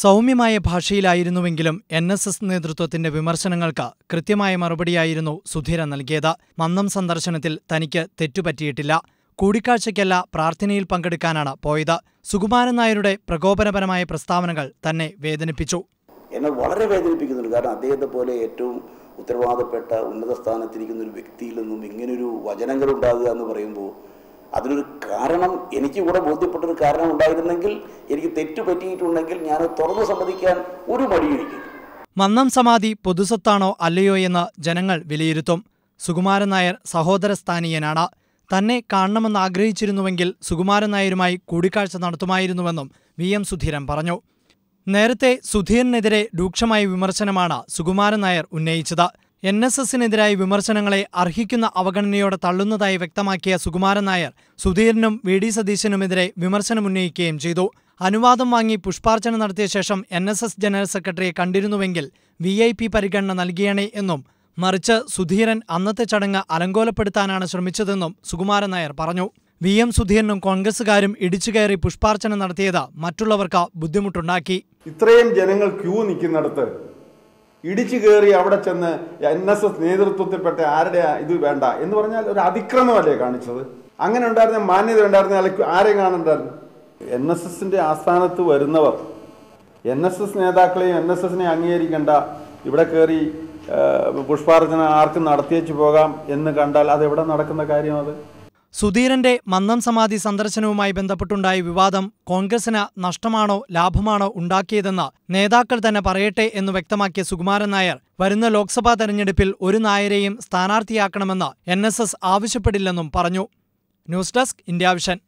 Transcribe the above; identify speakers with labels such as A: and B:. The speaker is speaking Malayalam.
A: സൗമ്യമായ ഭാഷയിലായിരുന്നുവെങ്കിലും എൻ എസ് എസ് നേതൃത്വത്തിന്റെ വിമർശനങ്ങൾക്ക് കൃത്യമായ മറുപടിയായിരുന്നു സുധീര നൽകിയത്. മന്നം സന്ദർശനത്തിൽ തനിക്ക് തെറ്റുപറ്റിയിട്ടില്ല. കൂടിക്കാഴ്ചയ്ക്കല്ല പ്രാർത്ഥനയിൽ പങ്കെടുക്കാനാണ് പോയത്. സുകുമാരൻ നായരുടെ പ്രകോപനപരമായ പ്രസ്താവനകൾ തന്നെ വേദനിപ്പിച്ചു.
B: എന്നെ വളരെ വേദനിപ്പിക്കുന്നുണ്ട് കാരണം അദ്ദേഹത്തെ പോലെ ഏറ്റവും ഉത്തരവാദപ്പെട്ട ഉന്നത സ്ഥാനത്തിരിക്കുന്ന ഒരു വ്യക്തിയിൽ നിന്നും ഇങ്ങനൊരു വചനങ്ങൾ ഉണ്ടാകുക എന്ന് പറയുമ്പോൾ അതിനൊരു കാരണം എനിക്ക് കൂടെ ബോധ്യപ്പെട്ടൊരു കാരണം ഉണ്ടായിരുന്നെങ്കിൽ എനിക്ക് തെറ്റ് പറ്റിയിട്ടുണ്ടെങ്കിൽ ഞാൻ തുറന്നു സമ്മതിക്കാൻ ഒരു മടിയിരിക്കും
A: മന്നം സമാധി പൊതുസ്വത്താണോ അല്ലയോ എന്ന് ജനങ്ങൾ വിലയിരുത്തും. സുകുമാരൻ നായർ സഹോദര സ്ഥാനീയനാണ്. തന്നെ കാണണമെന്ന് ആഗ്രഹിച്ചിരുന്നുവെങ്കിൽ സുകുമാരൻ നായരുമായി കൂടിക്കാഴ്ച നടത്തുമായിരുന്നുവെന്നും വി എം സുധീരൻ പറഞ്ഞു. നേരത്തെ സുധീരനെതിരെ രൂക്ഷമായ വിമർശനമാണ് സുകുമാരൻ നായർ ഉന്നയിച്ചത്. എൻ എസ് എസിനെതിരായ വിമർശനങ്ങളെ അർഹിക്കുന്ന അവഗണനയോടെ തള്ളുന്നതായി വ്യക്തമാക്കിയ സുകുമാരൻ നായർ സുധീരനും വി ഡി സതീശനുമെതിരെ വിമർശനമുന്നയിക്കുകയും ചെയ്തു. അനുവാദം വാങ്ങി പുഷ്പാർച്ചന നടത്തിയ ശേഷം എൻ എസ് എസ് ജനറൽ സെക്രട്ടറിയെ കണ്ടിരുന്നുവെങ്കിൽ വി ഐ പി പരിഗണന നൽകിയണേ എന്നും മറിച്ച് സുധീരൻ അന്നത്തെ ചടങ്ങ് അലങ്കോലപ്പെടുത്താനാണ് ശ്രമിച്ചതെന്നും സുകുമാരൻ നായർ പറഞ്ഞു. വി എം സുധീരനും കോൺഗ്രസുകാരും ഇടിച്ചുകയറി പുഷ്പാർച്ചന നടത്തിയത് മറ്റുള്ളവർക്ക് ബുദ്ധിമുട്ടുണ്ടാക്കി.
C: ഇത്രയും ജനങ്ങൾ ക്യൂ നിൽക്കുന്നിടത്ത് ഇടിച്ചു കയറി അവിടെ ചെന്ന് എൻ എസ് എസ് നേതൃത്വത്തിൽപ്പെട്ട ആരുടെ ഇത് വേണ്ട എന്ന് പറഞ്ഞാൽ ഒരു അതിക്രമമല്ലേ കാണിച്ചത്? അങ്ങനെ ഉണ്ടായിരുന്ന മാന്യത ഉണ്ടായിരുന്ന അല്ലെങ്കിൽ ആരെയും കാണണ്ടായിരുന്നു എൻ എസ് ആസ്ഥാനത്ത് വരുന്നവർ എൻ എസ് എസ് നേതാക്കളെയും എൻ എസ് എസിനെ അംഗീകരിക്കേണ്ട ഇവിടെ കയറി പുഷ്പാർച്ചന ആർക്കും നടത്തിയേച്ചു പോകാം എന്ന് കണ്ടാൽ അതെവിടെ നടക്കുന്ന കാര്യം അത്?
A: സുധീരന്റെ മന്നം സമാധി സന്ദർശനവുമായി ബന്ധപ്പെട്ടുണ്ടായ വിവാദം കോൺഗ്രസിന് നഷ്ടമാണോ ലാഭമാണോ ഉണ്ടാക്കിയതെന്ന് നേതാക്കൾ തന്നെ പറയട്ടെ എന്ന് വ്യക്തമാക്കിയ സുകുമാരൻ നായർ വരുന്ന ലോക്സഭാ തെരഞ്ഞെടുപ്പിൽ ഒരു നായരെയും സ്ഥാനാർത്ഥിയാക്കണമെന്ന് എൻ ആവശ്യപ്പെടില്ലെന്നും പറഞ്ഞു. News desk India vision.